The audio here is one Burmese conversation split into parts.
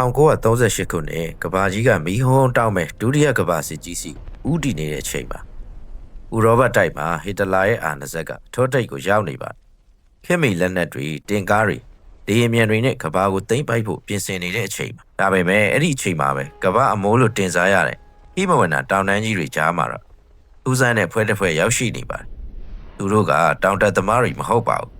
1938ခုနှစ်ကဘာကြီးကမီးဟုံးတောက်မဲ့ဒုတိယကဘာစစ်ကြီးစီဥတီနေတဲ့အချိန်မှာဥရောပတိုက်မှာဟစ်တလာရဲ့အာဏာစက်ကထောတိတ်ကိုရောက်နေပါတယ်ခင်မီလက်နက်တွေတင်ကားတွေလေယာဉ်မြန်တွေနဲ့ကဘာကိုသိမ်းပိုက်ဖို့ပြင်ဆင်နေတဲ့အချိန်မှာဒါပေမဲ့အဲ့ဒီအချိန်မှာပဲကဘာအမိုးလိုတင်စားရတဲ့ဟိမဝန္တာတောင်တန်းကြီးတွေကြားမှာတော့ဦးစန်းနဲ့ဖွဲတစ်ဖွဲရောက်ရှိနေပါတယ်သူတို့ကတောင်တက်သမားတွေမဟုတ်ပါဘူး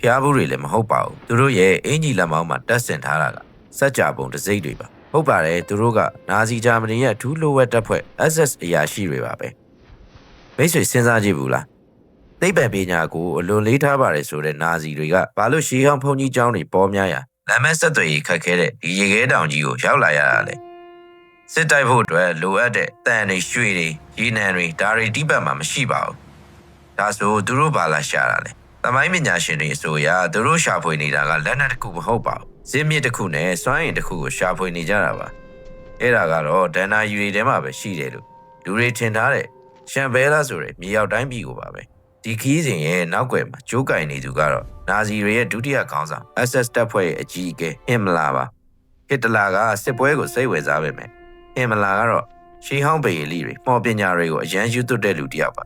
ဖျားဘူးတွေလည်းမဟုတ်ပါဘူးသူတို့ရဲ့အင်ကြီးလက်မောင်းမှာတက်ဆင်ထားတာက စက်ကြပုံတစ်စိမ့်တွေပါဟုတ်ပါတယ်သူတို့ကနာဇီဂျာမနီရဲ့အထူးလိုဝက်တပ်ဖွဲ့ SS အရာရှိတွေပါပဲမိတ်ဆွေစဉ်းစားကြည့်ဘူးလားသိပ္ပံပညာကိုအလွန်လေးထားပါတယ်ဆိုတဲ့နာဇီတွေကဘာလို့ရှီဟောင်းဖုန်ကြီးကျောင်းတွေပေါ်များရာလမ်းမဆက်သွယ်ရေးခက်ခဲတဲ့ဒီရေခဲတောင်ကြီးကိုရောက်လာရတာလေစစ်တိုက်ဖို့အတွက်လိုအပ်တဲ့တန်တွေရွှေတွေရေနံတွေဒါတွေတိပတ်မှာမရှိပါဘူးဒါဆိုသူတို့ဘာလာရှာတာလဲ။ သမိုင်းပညာရှင်တွေအဆိုအရသူတို့ရှာဖွေနေတာကလက်နက်တစ်ခုမဟုတ်ပါဘူး။ဇင်းမြစ်တစ်ခုနဲ့စွမ်းရည်တစ်ခုကိုရှာဖွေနေကြတာပါ။အဲ့ဒါကတော့ဒန်နာယူရီထဲမှာပဲရှိတယ်လို့လူတွေထင်ထားတဲ့ရှမ်ဘဲလာဆိုတဲ့မြေရောက်တိုင်းပြည်ကိုပါပဲ။ဒီခီးစဉ်ရဲ့နောက်ွယ်မှာကျိုးကင်နေသူကတော့နာဇီတွေရဲ့ဒုတိယခေါင်းဆောင် SS တပ်ဖွဲ့ရဲ့အကြီးအကဲဟင်မလာပါ။ဟစ်တလာကစစ်ပွဲကိုစိတ်ဝင်စားပေမဲ့ဟင်မလာကတော့ရှီဟောင်းပေရီလီတွေမော်ပညာတွေကိုအရန်ယူသွတ်တဲ့လူတစ်ယောက်ပါ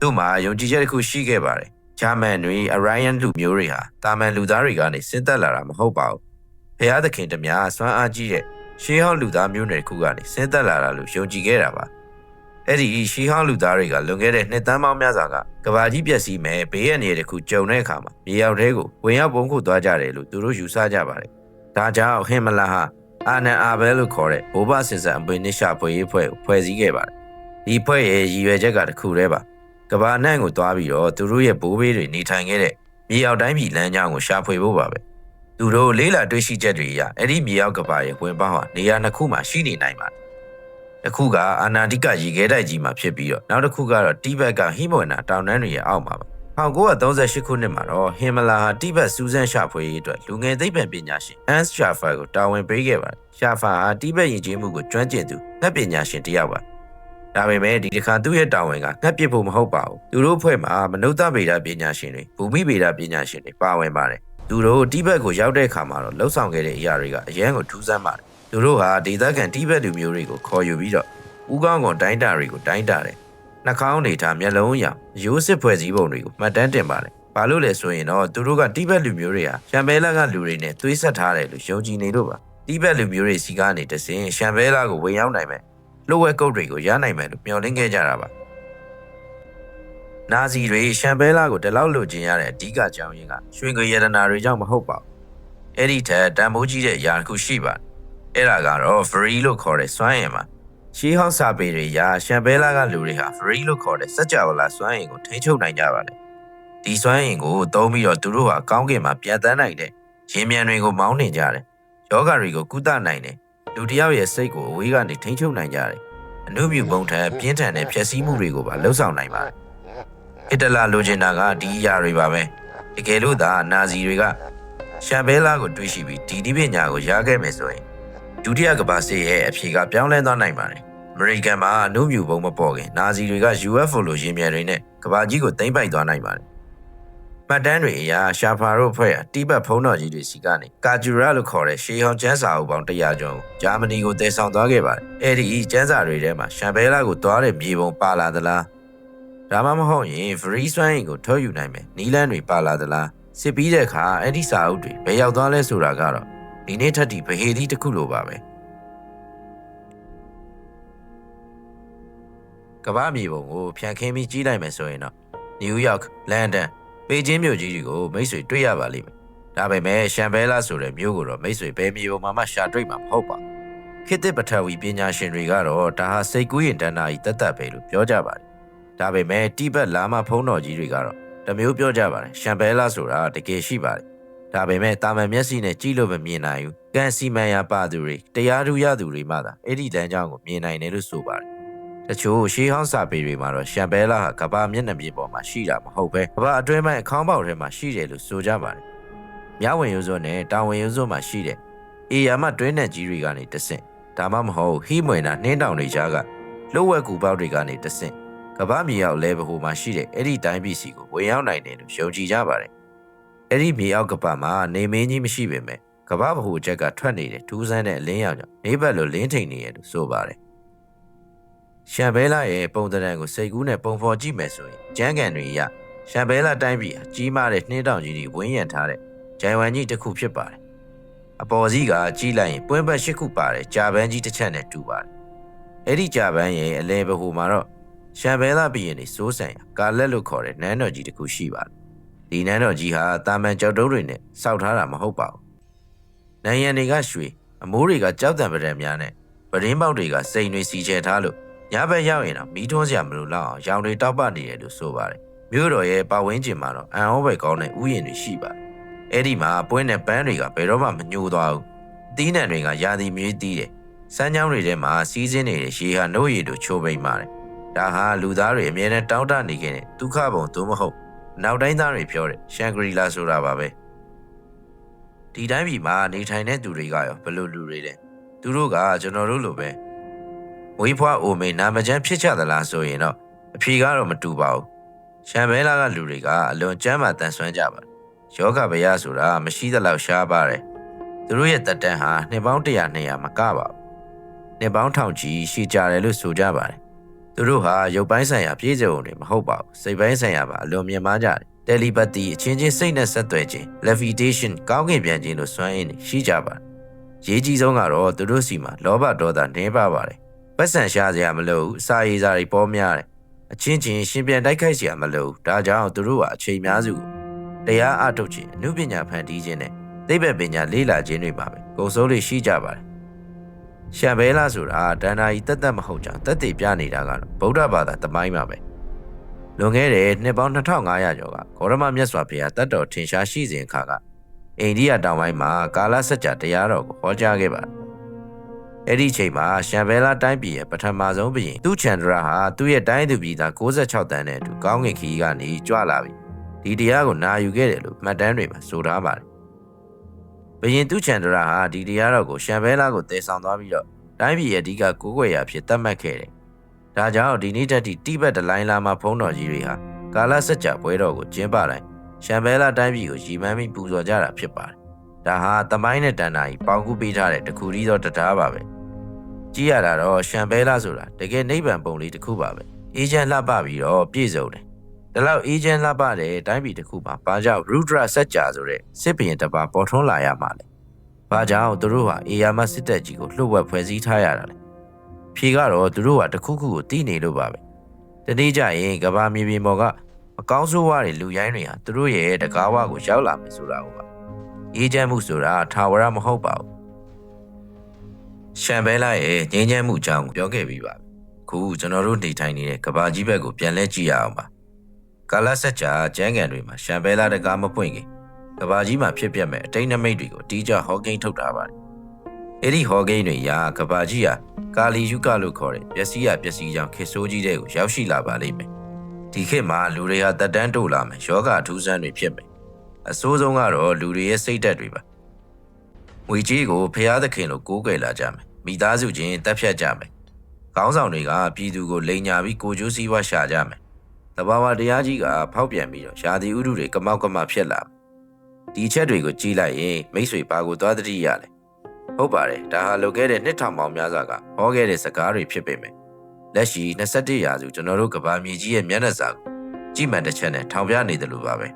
သူ့မှာယုံကြည်ချက်တစ်ခုရှိခဲ့ပါတယ်။ ဂျာမန်တွေအရိုင်ယန်လူမျိုးတွေဟာတာမန်လူသားတွေကနေဆင်းသက်လာတာမဟုတ်ပါဘူး။ဖျားသခင်တမများစွမ်းအားကြီးတဲ့ရှေးဟောင်းလူသားမျိုးနွယ်တစ်ခုကနေဆင်းသက်လာတာလို့ယုံကြည်ခဲ့တာပါ။အဲ့ဒီရှေးဟောင်းလူသားတွေကလွန်ခဲ့တဲ့နှစ်သန်းပေါင်းများစွာကကဘာကြီးပြက်စီးမဲ့ဘေးရန်တွေတစ်ခုကြုံတဲ့အခါမှာမြေရောက်တဲ့ကိုဝင်ရောက်ပုံခုသွားကြတယ်လို့သူတို့ယူဆကြပါတယ်။ဒါကြောင့်ဟင်မလာဟာအာနန်အာဘဲလို့ခေါ်တဲ့ဘိုးဘဆင်ဆန်အပွင့်နစ်ရှာဖွေရေးဖွဲ့ကိုဖွဲ့စည်းခဲ့ပါတယ်။ဒီဖွဲ့ရဲ့ရည်ရွယ်ချက်ကတစ်ခုတည်းပါ။ ကဘာနန့်ကိုတွားပြီးတော့သူတို့ရဲ့ဘိုးဘေးတွေနေထိုင်ခဲ့တဲ့မြေအောက်တိုင်းပြည်လမ်းကြောင်းကိုရှာဖွေဖို့ပါပဲသူတို့လေးလာတွေ့ရှိချက်တွေအရအဲ့ဒီမြေအောက်ကဘာရဲ့ဝင်ပေါင်းဟာနေရာနှစ်ခုမှာရှိနေနိုင်ပါတယ်တစ်ခုကအာနာတိကရေခဲတိုက်ကြီးမှာဖြစ်ပြီးတော့နောက်တစ်ခုကတော့တိဘက်ကဟိမဝန္တာတောင်တန်းတွေရဲ့အောက်မှာပါ1938ခုနှစ်မှာတော့ဟင်မလာဟာတိဘက်စူးစမ်းရှာဖွေရေးအတွက်လူငယ်သိပ္ပံပညာရှင်အန်စ်ရှာဖာကိုတာဝန်ပေးခဲ့ပါတယ်ရှာဖာဟာတိဘက်ယဉ်ကျေးမှုကိုကျွမ်းကျင်သူငှက်ပညာရှင်တစ်ယောက်ပါ ဒါပေမဲ့ဒီတစ်ခါသူ့ရဲ့တာဝန်ကငှက်ပစ်ဖို့မဟုတ်ပါဘူးသူတို့ဖွဲ့မှာမနုဿဗေဒပညာရှင်တွေဘူမိဗေဒပညာရှင်တွေပါဝင်ပါတယ်သူတို့တိဘက်ကိုရောက်တဲ့အခါမှာတော့လှုပ်ဆောင်ခဲ့တဲ့အရာတွေကအရန်ကိုထူးဆန်းပါတယ်သူတို့ဟာဒေသခံတိဘက်လူမျိုးတွေကိုခေါ်ယူပြီးတော့ဥကောင်းကောင်တိုင်းတာတွေကိုတိုင်းတာတယ်နှာခေါင်းနေထားမျက်လုံးရောင်ရိုးစစ်ဖွဲ့စည်းပုံတွေကိုမှတ်တမ်းတင်ပါတယ်ဘာလို့လဲဆိုရင်တော့သူတို့ကတိဘက်လူမျိုးတွေဟာရှမ်ဘဲလာကလူတွေနဲ့သွေးဆက်ထားတယ်လို့ယုံကြည်နေလို့ပါတိဘက်လူမျိုးတွေစီကနေတဆင်ရှမ်ဘဲလာကိုဝင်ရောက်နိုင်မယ် လှုပ်ဝဲကုတ်တွေကိုရနိုင်မယ်လို့မျှော်လင့်ခဲ့ကြတာပါနာဇီတွေရှမ်ဘဲလာကိုတလောက်လိုချင်ရတဲ့အဓိကကြောင်းရင်းကရွှေငွေရတနာတွေကြောင့်မဟုတ်ပါဘူးအဲ့ဒီထက်တန်ဖိုးကြီးတဲ့အရာတစ်ခုရှိပါတယ်အဲ့ဒါကတော့ free လို့ခေါ်တဲ့စွမ်းရည်ပါရှီးဟောင်းစာပေတွေရာရှမ်ဘဲလာကလူတွေဟာ free လို့ခေါ်တဲ့စัจ java လာစွမ်းရည်ကိုထိန်းချုပ်နိုင်ကြပါတယ်ဒီစွမ်းရည်ကိုသုံးပြီးတော့သူတို့ဟာကောင်းကင်မှာပြန်တန်းနိုင်တဲ့ရင်းမြန်တွေကိုမောင်းနေကြတယ်ယောဂတွေကိုကုသနိုင်တယ် လူတစ်ယောက်ရဲ့စိတ်ကိုအဝေးကနေထိန်းချုပ်နိုင်ကြတယ်။အနုမြူပုံထက်ပြင်းထန်တဲ့ဖြည့်ဆည်းမှုတွေကိုပါလှုပ်ဆောင်နိုင်ပါတယ်။ဟစ်တလာလိုချင်တာကဒီအရာတွေပါပဲ။တကယ်လို့သာနာဇီတွေကရှမ်ဘဲလာကိုတွေးရှိပြီးဒီဒီပညာကိုရခဲ့မယ်ဆိုရင်ဒုတိယကမ္ဘာစစ်ရဲ့အဖြေကပြောင်းလဲသွားနိုင်ပါတယ်။အမေရိကန်မှာအနုမြူပုံမပေါ်ခင်နာဇီတွေက UFO လိုရင်းမြစ်တွေနဲ့ကမ္ဘာကြီးကိုသိမ်းပိုက်သွားနိုင်ပါတယ်။ မှတ်တမ်းတွေအရရှာဖာတို့ဖွဲ့ဟာတိဘက်ဖုံးတော်ကြီးတွေစီကနေကာဂျူရာလို့ခေါ်တဲ့ရှေးဟောင်းကျန်းစာအုပ်ပေါင်း100ကျော်ကိုဂျာမနီကိုတည်ဆောင်သွားခဲ့ပါတယ်။အဲဒီကျန်းစာတွေထဲမှာရှမ်ဘဲလာကိုသွားတဲ့မြေပုံပါလာသလား။ဒါမှမဟုတ်ရင်ဖရီးစွမ်းရင်ကိုထုတ်ယူနိုင်မယ်။နီလန်းတွေပါလာသလား။စစ်ပြီးတဲ့အခါအဲ့ဒီစာအုပ်တွေဘယ်ရောက်သွားလဲဆိုတာကတော့ဒီနေ့ထက်ဒီဗဟေဒီတစ်ခုလိုပါပဲ။ကမ္ဘာမြေပုံကိုဖြန့်ခင်းပြီးကြီးလိုက်မယ်ဆိုရင်တော့နယူးယောက်လန်ဒန် ပေကျင်းမြို့ကြီးတွေကိုမိတ်ဆွေတွေ့ရပါလိမ့်မယ်။ဒါပေမဲ့ရှမ်ဘဲလာဆိုတဲ့မြို့ကိုတော့မိတ်ဆွေဘယ်မြေပုံမှမှရှာတွေ့မှာမဟုတ်ပါဘူး။ခေတ်သစ်ပထဝီပညာရှင်တွေကတော့ဒါဟာစိတ်ကူးရင်တဏ္ဍာကြီးတတ်တတ်ပဲလို့ပြောကြပါတယ်။ဒါပေမဲ့တိဘက်လာမဖုံးတော်ကြီးတွေကတော့တမျိုးပြောကြပါတယ်။ရှမ်ဘဲလာဆိုတာတကယ်ရှိပါတယ်။ဒါပေမဲ့တာမန်မျက်စိနဲ့ကြည့်လို့မမြင်နိုင်ဘူး။ကန်စီမန်ယာပါသူတွေတရားထူးရသူတွေမှသာအဲ့ဒီတန်းကြောင်းကိုမြင်နိုင်တယ်လို့ဆိုပါတယ်။ တချို့ရှေးဟောင်းစာပေတွေမှာတော့ရှမ်ဘဲလာဟာကမ္ဘာမျက်နှာပြင်ပေါ်မှာရှိတာမဟုတ်ပဲကမ္ဘာအတွင်းပိုင်းအခေါင်းပေါက်ထဲမှာရှိတယ်လို့ဆိုကြပါတယ်။မြဝင်ရိုးစွန်းနဲ့တာဝန်ရိုးစွန်းမှာရှိတဲ့အေယာမတွင်းနဲ့ကြီးတွေကနေတဆင့်ဒါမှမဟုတ်ဟိမွေနာနှင်းတောင်တွေကြားကလှုပ်ဝက်ကူပေါက်တွေကနေတဆင့်ကမ္ဘာမြေအောက်လဲဘဟိုမှာရှိတဲ့အဲ့ဒီတိုင်းပြည်စီကိုဝင်ရောက်နိုင်တယ်လို့ယုံကြည်ကြပါတယ်။အဲ့ဒီမြေအောက်ကမ္ဘာမှာနေမင်းကြီးမရှိပေမဲ့ကကဘာဗဟုချက်ကထွက်နေတဲ့ထူးဆန်းတဲ့အလင်းရောင်ကြောင့်နေဘက်လိုလင်းထိန်နေရလို့ဆိုပါတယ် ရှမ်ဘဲလာရဲ့ပုံသဏ္ဍာန်ကိုစိတ်ကူးနဲ့ပုံဖော်ကြည့်မယ်ဆိုရင်ကျန်းကန်တွေရရှမ်ဘဲလာတိုင်းပြည်ဟာကြီးမားတဲ့နှင်းတောင်ကြီးတွေဝန်းရံထားတဲ့ဂျိုင်ဝမ်ကြီးတစ်ခုဖြစ်ပါတယ်အပေါ်စီးကကြီးလိုက်ရင်ပွင့်ဘက်ရှစ်ခုပါတယ်ကြာပန်းကြီးတစ်ချက်နဲ့တူပါတယ်အဲ့ဒီကြာပန်းရဲ့အလဲဘဟုမှာတော့ရှမ်ဘဲလာပြည်ရင်နေစိုးစံရကာလက်လို့ခေါ်တဲ့နန်းတော်ကြီးတစ်ခုရှိပါတယ်ဒီနန်းတော်ကြီးဟာတာမန်ကြောက်တုံးတွေနဲ့စောက်ထားတာမဟုတ်ပါဘူးနိုင်ရန်တွေကရွှေအမိုးတွေကကြောက်တံပဒံများနဲ့ပရင်းပေါက်တွေကစိန်တွေစီချဲထားလို့ ညဘက်ရောက်ရင်တော့မီးထွန်းစရာမလိုတော့အောင်ရောင်တွေတောက်ပနေတယ်လို့ဆိုပါတယ်မြို့တော်ရဲ့ပတ်ဝန်းကျင်မှာတော့အန်ဟောဘယ်ကောင်းတဲ့ဥယျာဉ်တွေရှိပါတယ်အဲ့ဒီမှာပွဲနဲ့ပန်းတွေကဘယ်တော့မှမညှိုးသွားဘူးအသီးနှံတွေကရာသီမြေးတီးတယ်စမ်းချောင်းတွေထဲမှာစီးစင်းနေတဲ့ရေဟာနှုတ်ရည်တို့ချိုးပိန်ပါတယ်ဒါဟာလူသားတွေအမြဲတမ်းတောင်းတနေခဲ့တဲ့ဒုက္ခဘုံသို့မဟုတ်နောက်တိုင်းသားတွေပြောတဲ့ရှန်ဂရီလာဆိုတာပါပဲဒီတိုင်းပြည်မှာနေထိုင်တဲ့သူတွေကရောဘယ်လိုလူတွေလဲသူတို့ကကျွန်တော်တို့လိုပဲ ဝေးဖွားအိုမေနာမကျန်းဖြစ်ကြသလားဆိုရင်တော့အဖြေကတော့မတူပါဘူးရှမ်ဘဲလာကလူတွေကအလွန်ကျမ်းမာတန်ဆွမ်းကြပါတယ်ယောဂဗျာဆိုတာမရှိသလောက်ရှားပါတယ်သူတို့ရဲ့တက်တန်းဟာနှစ်ပေါင်း100 200မကပါဘူးနှစ်ပေါင်းထောင်ချီရှိကြတယ်လို့ဆိုကြပါတယ်သူတို့ဟာရုပ်ပိုင်းဆိုင်ရာပြည့်စုံတွေမဟုတ်ပါဘူးစိတ်ပိုင်းဆိုင်ရာပါအလွန်မြင်မားကြတယ် telepathy အချင်းချင်းစိတ်နဲ့ဆက်သွယ်ခြင်း levitation ကောင်းကင်ပြန်ခြင်းလို့စွမ်းရည်ရှိကြပါတယ်။ရေးကြီးဆုံးကတော့သူတို့စီမှာလောဘဒေါသနှင်းပါပါတယ်။ ပတ်စံရှားစရာမလိုဘူး။စာရေးစာတွေပေါ်များတယ်။အချင်းချင်းရှင်ပြန်တိုက်ခိုက်စရာမလိုဘူး။ဒါကြောင့်သူတို့ကအချိန်များစုကိုတရားအထုတ်ခြင်းအမှုပညာဖန်တီးခြင်းနဲ့သိပ္ပံပညာလေ့လာခြင်းတွေပါပဲ။ကုံစိုးလေးရှိကြပါတယ်။ရှံဘဲလာဆိုတာဒန္နာကြီးတက်တက်မဟုတ်ကြောင်တက်တည်ပြနေတာကတော့ဗုဒ္ဓဘာသာသမိုင်းပါပဲ။လွန်ခဲ့တဲ့နှစ်ပေါင်း2500ကျော်ကဂေါရမမြတ်စွာဘုရားတတ်တော်ထင်ရှားရှိစဉ်အခါကအိန္ဒိယတောင်ပိုင်းမှာကာလစัจ जा တရားတော်ကိုဟောကြားခဲ့ပါတယ်။ အဲ့ဒီအချိန်မှာရှမ်ဘဲလာတိုင်းပြည်ရဲ့ပထမဆုံးဘုရင်သူချန်ဒရာဟာသူ့ရဲ့တိုင်းသူပြည်သား66တန်းနဲ့အတူကောင်းကင်ခီးကနေကြွလာပြီ။ဒီတရားကိုနာယူခဲ့တယ်လို့မှတ်တမ်းတွေမှာဆိုထားပါတယ်။ဘုရင်သူချန်ဒရာဟာဒီတရားတော်ကိုရှမ်ဘဲလာကိုတည်ဆောင်သွားပြီးတော့တိုင်းပြည်ရဲ့အဓိကကိုးကွယ်ရာဖြစ်သတ်မှတ်ခဲ့တယ်။ဒါကြောင့်ဒီနေ့တက်ဒီတိဘက်ဒလိုင်းလာမှာဖုံးတော်ကြီးတွေဟာကာလစัจ जा ပွဲတော်ကိုကျင်းပတိုင်းရှမ်ဘဲလာတိုင်းပြည်ကိုရည်မှန်းပြီးပူဇော်ကြတာဖြစ်ပါတယ်။ ဒါဟာတမိုင်းနဲ့တန်တာကြီးပေါင်ကူးပေးထားတဲ့တခုတည်းသောတရားပါပဲ။ကြည့်ရတာတော့ရှမ်ဘဲလာဆိုတာတကယ်နိဗ္ဗာန်ပုံလေးတစ်ခုပါပဲ။အေဂျင့်လှပပြီးတော့ပြည့်စုံတယ်။ဒါလောက်အေဂျင့်လှပတဲ့တိုင်းပြည်တစ်ခုမှာဘာကြောင့်ရူဒရာစัจ जा ဆိုတဲ့စစ်ဘရင်တစ်ပါးပေါ်ထွန်းလာရမှာလဲ။ဘာကြောင့်သူတို့ဟာအေယာမစစ်တပ်ကြီးကိုလှုပ်ဝက်ဖွဲ့စည်းထားရတာလဲ။ဖြေကတော့သူတို့ကတစ်ခုခုကိုတည်နေလို့ပါပဲတနေ့ကျရင်ကဘာမြေပြင်ပေါ်ကမကောင်းဆိုးဝါးတွေလူရိုင်းတွေဟာသူတို့ရဲ့တကားဝကိုရောက်လာမယ်ဆိုတာကိုပါ အေးချမ်းမှုဆိုတာထာဝရမဟုတ်ပါဘူးရှမ်ဘဲလာရဲ့ငြိမ်းချမ်းမှုအကြောင်းကိုပြောခဲ့ပြီးပါပြီခုကျွန်တော်တို့နေထိုင်နေတဲ့ကဘာကြီးဘက်ကိုပြန်လဲကြည့်ရအောင်ပါကာလဆက်ကြာကျန်းကန်တွေမှာရှမ်ဘဲလာတကားမပွင့်ခင်ကဘာကြီးမှာဖြစ်ပျက်မဲ့အတိတ်နမိတ်တွေကိုအတီးကျဟောကိန်းထုတ်ထားပါတယ်အဲ့ဒီဟောကိန်းတွေရာကဘာကြီးဟာကာလီယုကလို့ခေါ်တဲ့ပျက်စီးရပျက်စီးကြောင့်ခေဆိုးကြီးတဲ့ကိုရောက်ရှိလာပါလိမ့်မယ်။ဒီခေတ်မှာလူတွေဟာတက်တန်းတိုးလာမယ်ယောဂအထူးဆန်းတွေဖြစ်မယ်။ အဆိုးဆုံးကတော့လူတွေရဲ့စိတ်ဓာတ်တွေပါ။ငွေကြီးကိုဖျားသခင်လိုကိုးကွယ်လာကြမယ်။မိသားစုချင်းတက်ဖြတ်ကြမယ်။ခေါင်းဆောင်တွေကပြည်သူကိုလိန်ညာပြီးကိုကျိုးစည်းဝါရှာကြမယ်။တဘာဝတရားကြီးကဖောက်ပြန်ပြီးတော့ရှားသည်ဥဒုတွေကမောက်ကမဖြစ်လာမယ်။ဒီအချက်တွေကိုကြည့်လိုက်ရင်မိတ်ဆွေဘာကိုသွားတတိရလဲ။ဟုတ်ပါတယ်ဒါဟာလုပ်ခဲ့တဲ့နှစ်ထောင်ပေါင်းများစွာကဟောခဲ့တဲ့စကားတွေဖြစ်ပေမယ့်လက်ရှိ21ရာစုကျွန်တော်တို့ကဘာမြေကြီးရဲ့မျက်နှာစာကိုကြည်မှန်တစ်ချက်နဲ့ထောင်ပြနေတယ်လို့ပါပဲ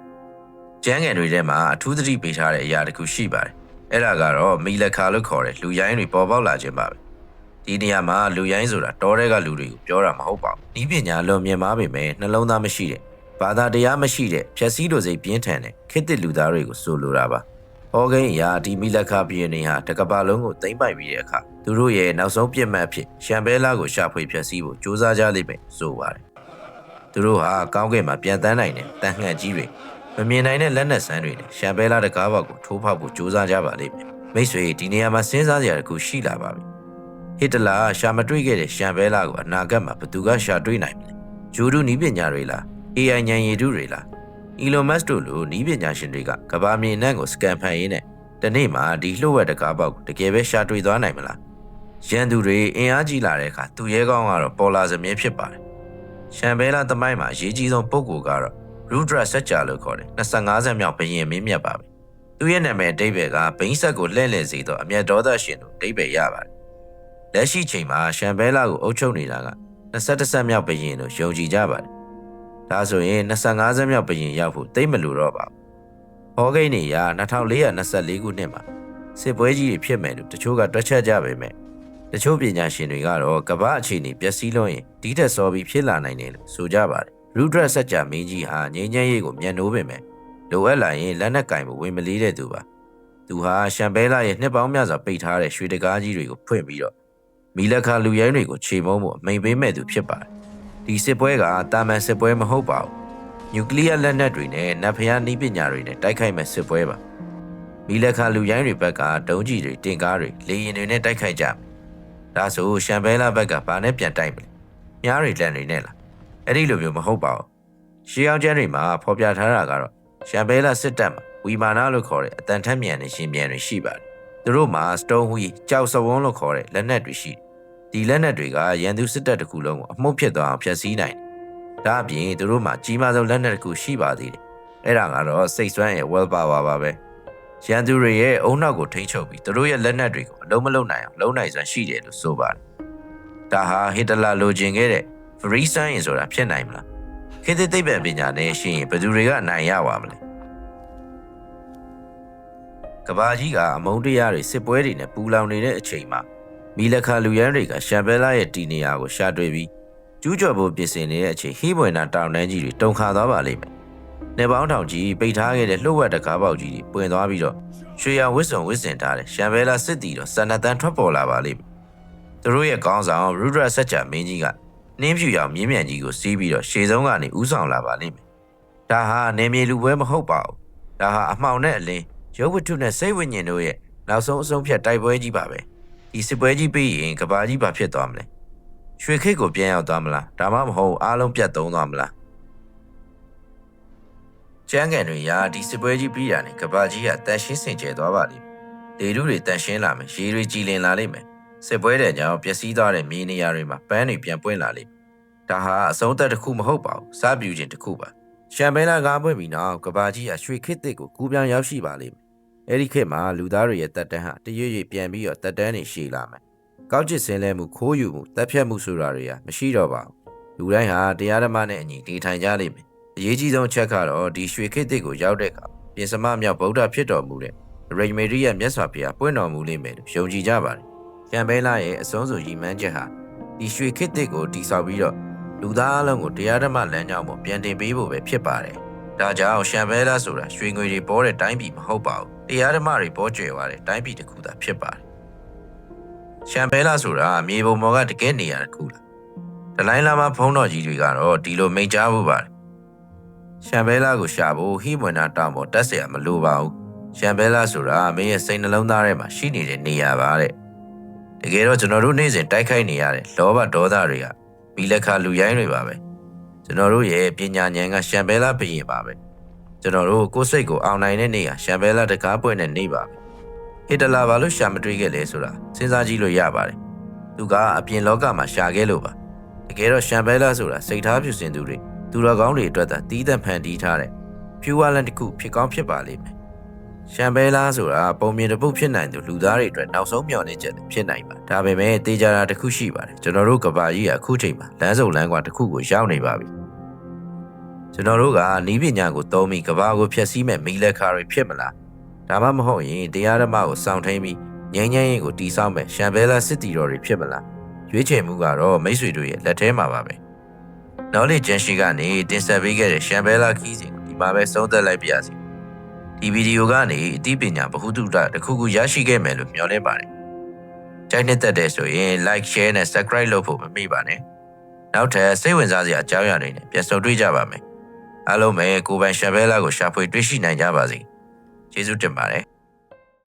ကျန်းငယ်တွေထဲမှာအထူးသတိပေးထားတဲ့အရာတစ်ခုရှိပါတယ်အဲ့ဒါကတော့မီလက်ခါလို့ခေါ်တဲ့လူရိုင်းတွေပေါ်ပေါက်လာခြင်းပါပဲဒီနေရာမှာလူရိုင်းဆိုတာတောထဲကလူတွေကိုပြောတာမဟုတ်ပါဘူးဤပညာလွန်မြင်မာပေမယ့်နှလုံးသားမရှိတဲ့ဘာသာတရားမရှိတဲ့ဖြက်စီးလိုစိတ်ပြင်းထန်တဲ့ခေတ်သစ်လူသားတွေကိုဆိုလိုတာပါဟောကိန်းအရာဒီမီလက်ခပြည်နေဟာတကပါလုံးကိုသိမ့်ပိုက်ပြီးတဲ့အခါသူတို့ရဲ့နောက်ဆုံးပြစ်မှတ်အဖြစ်ရှမ်ဘဲလာကိုရှာဖွေဖျက်ဆီးဖို့ကြိုးစားကြလိမ့်မယ်ဆိုပါတယ်သူတို့ဟာကောင်းကင်မှာပြန်တန်းနိုင်တဲ့တန်ငှက်ကြီးတွေ မမြင်နိုင်တဲ့လက်နက်ဆန်းတွေနဲ့ရှမ်ဘဲလာတကားဘောက်ကိုထိုးဖောက်ဖို့ကြိုးစားကြပါလိမ့်မယ်မိတ်ဆွေဒီနေရာမှာစဉ်းစားစရာတစ်ခုရှိလာပါပြီဟစ်တလာရှာမတွေ့ခဲ့တဲ့ရှမ်ဘဲလာကိုအနာဂတ်မှာဘယ်သူကရှာတွေ့နိုင်မလဲဂျိုဒူနီးပညာတွေလား AI ဉာဏ်ရည်တုတွေလား Elon Musk တို့လိုနီးပညာရှင်တွေကကဘာမြေနှံ့ကိုစကန်ဖန်ရင်းနဲ့တနေ့မှာဒီလှုပ်ဝက်တကားပေါက်ကိုတကယ်ပဲရှာတွေ့သွားနိုင်မလားရန်သူတွေအင်အားကြီးလာတဲ့အခါသူရဲကောင်းကတော့ပေါ်လာစမြဲဖြစ်ပါတယ်ရှမ်ဘဲလာသမိုင်းမှာအရေးကြီးဆုံးပုံကိုကတော့ ရူဒရာဆက်ကြာလို့ခေါ်တယ်25ဆက်မြောက်ဘရင်မင်းမြတ်ပါပဲသူ့ရဲ့နာမည်အတိတ်ပဲကဘိန်းဆက်ကိုလှည့်လည်စေသောအမျက်ဒေါသရှင်တို့အတိတ်ပဲရပါတယ်လက်ရှိချိန်မှာရှမ်ဘဲလာကိုအုပ်ချုပ်နေတာက21ဆက်မြောက်ဘရင်လို့ယုံကြည်ကြပါတယ်ဒါဆိုရင်25ဆက်မြောက်ဘရင်ရောက်ဖို့တိတ်မလိုတော့ပါဘူးဟောဂိတ်နေရ2424ခုနှစ်မှာစစ်ပွဲကြီးတွေဖြစ်မယ်လို့တချို့ကတွက်ချက်ကြပေမဲ့တချို့ပညာရှင်တွေကတော့ကမ္ဘာအခြေအနေပျက်စီးလွန်းရင်ဒီထက်စောပြီးဖြစ်လာနိုင်တယ်လို့ဆိုကြပါတယ် ရူဒရက်ဆက်ကြမင်းကြီးဟာငြိမ်းချမ်းရေးကိုမျက်နှိုးပေမဲ့လိုအပ်လာရင်လက်နက်ကင်မှုဝင်မလေးတဲ့သူပါသူဟာရှမ်ဘဲလာရဲ့နှစ်ပေါင်းများစွာပိတ်ထားတဲ့ရွှေတကားကြီးတွေကိုဖွင့်ပြီးတော့မီလက်ခါလူရိုင်းတွေကိုခြေမုံမှုအမိန်ပေးမဲ့သူဖြစ်ပါတယ်ဒီစစ်ပွဲကတာမန်စစ်ပွဲမဟုတ်ပါဘူးနျူကလ িয়ার လက်နက်တွေနဲ့နတ်ဖျားနည်းပညာတွေနဲ့တိုက်ခိုက်မဲ့စစ်ပွဲပါမီလက်ခါလူရိုင်းတွေဘက်ကတုံးကြီးတွေတင်ကားတွေလေရင်တွေနဲ့တိုက်ခိုက်ကြမယ်ဒါဆိုရှမ်ဘဲလာဘက်ကဘာနဲ့ပြန်တိုက်မလဲမြားတွေလက်တွေနဲ့လား အဲ့ဒီလိုမျိုးမဟုတ်ပါဘူးရှေးအောင်ကျန်းတွေမှာဖော်ပြထားတာကတော့ရှမ်ဘဲလာစစ်တပ်မှာဝီမာနာလို့ခေါ်တဲ့အတန်ထက်မြန်တဲ့ရှင်ပြန်တွေရှိပါတယ်သူတို့မှာစတုံးဟွီကြောက်စဝန်းလို့ခေါ်တဲ့လက်နက်တွေရှိတယ်ဒီလက်နက်တွေကရန်သူစစ်တပ်တစ်ခုလုံးကိုအမှုဖြစ်သွားအောင်ဖျက်ဆီးနိုင်တယ်ဒါအပြင်သူတို့မှာကြီးမားဆုံးလက်နက်တစ်ခုရှိပါသေးတယ်အဲ့ဒါကတော့စိတ်ဆွမ်းရဲ့ well power ပါပဲရန်သူတွေရဲ့အုံနောက်ကိုထိန်းချုပ်ပြီးသူတို့ရဲ့လက်နက်တွေကိုအလုံးမလုံးနိုင်အောင်လုံးနိုင်စွမ်းရှိတယ်လို့ဆိုပါတယ်ဒါဟာဟစ်တလာလိုချင်ခဲ့တဲ့ free science ဆိုတာဖြစ်နိုင်မလားခေတ်သစ်သိပ္ပံပညာနဲ့ရှိရင်ဘယ်သူတွေကအနိုင်ရပါမလဲကဘာကြီးကအမုန်းတရားတွေစစ်ပွဲတွေနဲ့ပူလောင်နေတဲ့အချိန်မှာမီလက်ခါလူရန်တွေကရှမ်ဘဲလာရဲ့တီနေယာကိုရှာတွေ့ပြီးကျူးကျော်ဖို့ပြင်ဆင်နေတဲ့အချိန်ဟိဘွေနာတောင်တန်းကြီးတွေတုန်ခါသွားပါလိမ့်မယ်။နေပေါင်းထောင်ကြီးပိတ်ထားခဲ့တဲ့လှုပ်ဝက်တကားပေါက်ကြီးတွေပွင့်သွားပြီးတော့ရွှေရောင်ဝစ်စုံဝစ်စင်ထားတဲ့ရှမ်ဘဲလာစစ်တီတော့စန္ဒတန်ထွက်ပေါ်လာပါလိမ့်မယ်။သူတို့ရဲ့ကောင်းဆောင်ရူဒရဆက်ချာမင်းကြီးက နှင်းဖြူရောင်မြင်းမြန်ကြီးကိုစီးပြီးတော့ရှေဆုံးကနေဥဆောင်လာပါလိမ့်မယ်။ဒါဟာနေမြေလူပွဲမဟုတ်ပါဘူး။ဒါဟာအမှောင်နဲ့အလင်းရုပ်ဝတ္ထုနဲ့စိတ်ဝိညာဉ်တို့ရဲ့နောက်ဆုံးအဆုံးဖြတ်တိုက်ပွဲကြီးပါပဲ။ဒီစစ်ပွဲကြီးပြီးရင်ကဘာကြီးဘာဖြစ်သွားမလဲ။ရွှေခိတ်ကိုပြန်ရောက်သွားမလားဒါမှမဟုတ်အားလုံးပြတ်သုံးသွားမလား။ကျန်းကန်တွေရာဒီစစ်ပွဲကြီးပြီးတာနဲ့ကဘာကြီးကတန်ရှင်းစင်ကြယ်သွားပါလိမ့်မယ်။ဒေတုတွေတန်ရှင်းလာမယ်ရေတွေကြည်လင်လာလိမ့်မယ်။ စစ်ပွဲတဲ့ကြောင့်ပျက်စီးသွားတဲ့မြေနေရာတွေမှာပန်းတွေပြန်ပွင့်လာလိမ့်မယ်။ဒါဟာအဆုံးသက်တစ်ခုမဟုတ်ပါဘူး။စားပြူခြင်းတစ်ခုပါ။ရှမ်ဘဲလာကားပွင့်ပြီးနောက်ကဘာကြီးကရွှေခစ်တစ်ကိုကူးပြောင်းရောက်ရှိပါလိမ့်မယ်။အဲဒီခေတ်မှာလူသားတွေရဲ့တက်တန်းဟာတရွေ့ရွေ့ပြန်ပြီးတော့တက်တန်းနေရှိလာမယ်။ကောက်ကျစ်စင်းလဲမှုခိုးယူမှုတပ်ဖြတ်မှုဆိုတာတွေကမရှိတော့ပါဘူး။လူတိုင်းဟာတရားဓမ္မနဲ့အညီတည်ထိုင်ကြလိမ့်မယ်။အရေးကြီးဆုံးအချက်ကတော့ဒီရွှေခစ်တစ်ကိုရောက်တဲ့အခါပြင်စမမြောက်ဗုဒ္ဓဖြစ်တော်မူတဲ့ရိမေရီရဲ့မြတ်စွာဘုရားပွင့်တော်မူလိမ့်မယ်လို့ယုံကြည်ကြပါတယ်။ ကျန်ဘဲလာရဲ့အဆုံးစွန်ရည်မှန်းချက်ဟာဒီရွှေခစ်တစ်ကိုတိဆောက်ပြီးတော့လူသားအလုံးကိုတရားဓမ္မလမ်းကြောင်းပေါ်ပြန်တင်ပေးဖို့ပဲဖြစ်ပါတယ်။ဒါကြောင့်ရှမ်ဘဲလာဆိုတာရွှေငွေတွေပေါ်တဲ့တိုင်းပြည်မဟုတ်ပါဘူး။တရားဓမ္မတွေပေါ်ကျွယ်သွားတဲ့တိုင်းပြည်တစ်ခုသာဖြစ်ပါတယ်။ရှမ်ဘဲလာဆိုတာမြေပုံပေါ်ကတကယ်နေရာတစ်ခုလား။ဒလိုင်းလာမဖုံးတော်ကြီးတွေကတော့ဒီလိုမိန့်ကြားဖို့ပါတယ်။ရှမ်ဘဲလာကိုရှာဖို့ဟိမွန်နာတောင်ပေါ်တက်เสียမလိုပါဘူး။ရှမ်ဘဲလာဆိုတာမင်းရဲ့စိတ်နှလုံးသားထဲမှာရှိနေတဲ့နေရာပါတဲ့။ တကယ်တော့ကျွန်တော်တို့နေ့စဉ်တိုက်ခိုက်နေရတဲ့လောဘဒေါသတွေကမီလက်ခလူရိုင်းတွေပါပဲကျွန်တော်တို့ရဲ့ပညာဉာဏ်ကရှမ်ဘဲလာဘရင်ပါပဲကျွန်တော်တို့ကိုယ်စိတ်ကိုအောင်နိုင်တဲ့နေ့ဟာရှမ်ဘဲလာတကားပွင့်တဲ့နေ့ပါပဲဟစ်တလာဘာလို့ရှာမတွေ့ခဲ့လဲဆိုတာစဉ်းစားကြည့်လို့ရပါတယ်သူကအပြင်လောကမှာရှာခဲ့လို့ပါတကယ်တော့ရှမ်ဘဲလာဆိုတာစိတ်ထားဖြူစင်သူတွေသူတော်ကောင်းတွေအတွက်သာတီးသန့်ဖန်တီးထားတဲ့ဖြူဝါလန်တစ်ခုဖြစ်ကောင်းဖြစ်ပါလိမ့်မယ် ရှမ်ဘဲလာဆိုတာပုံမြင်တစ်ပုတ်ဖြစ်နိုင်သူလူသားတွေအတွက်နောက်ဆုံးမျှော်လင့်ချက်ဖြစ်နိုင်ပါဒါပေမဲ့တေချာတာတစ်ခုရှိပါတယ်ကျွန်တော်တို့ကဘာကြီးကအခုချိန်မှာလမ်းစုံလမ်းကွာတစ်ခုကိုရောက်နေပါပြီကျွန်တော်တို့ကနီးပညာကိုသုံးပြီးကဘာကိုဖျက်ဆီးမဲ့မီလက်ခါတွေဖြစ်မလားဒါမှမဟုတ်ရင်တရားဓမ္မကိုစောင့်ထိန်ပြီးငြိမ်းချမ်းရေးကိုတီးဆောက်မဲ့ရှမ်ဘဲလာစစ်တီတော်တွေဖြစ်မလားရွေးချယ်မှုကတော့မိတ်ဆွေတို့ရဲ့လက်ထဲမှာပါပဲနောက်လေဂျန်ရှိကနေတင်ဆက်ပေးခဲ့တဲ့ရှမ်ဘဲလာခီးစဉ်ကိုဒီမှာပဲဆုံးသက်လိုက်ပါရစေ ဒီဗီဒီယိုကနေအသိပညာဗဟုသုတတစ်ခုခုရရှိခဲ့မယ်လို့မျှော်လင့်ပါတယ်။ကြိုက်နေတဲ့တဲ့ဆိုရင် like share နဲ့ subscribe လုပ်ဖို့မမေ့ပါနဲ့။နောက်ထပ်စိတ်ဝင်စားစရာအကြောင်းအရာတွေနဲ့ပြန်ဆုံတွေ့ကြပါမယ်။အားလုံးပဲကိုယ်ပိုင်ရှယ်ဘဲလာကိုရှာဖွေတွေ့ရှိနိုင်ကြပါစေ။ကျေးဇူးတင်ပါတယ်။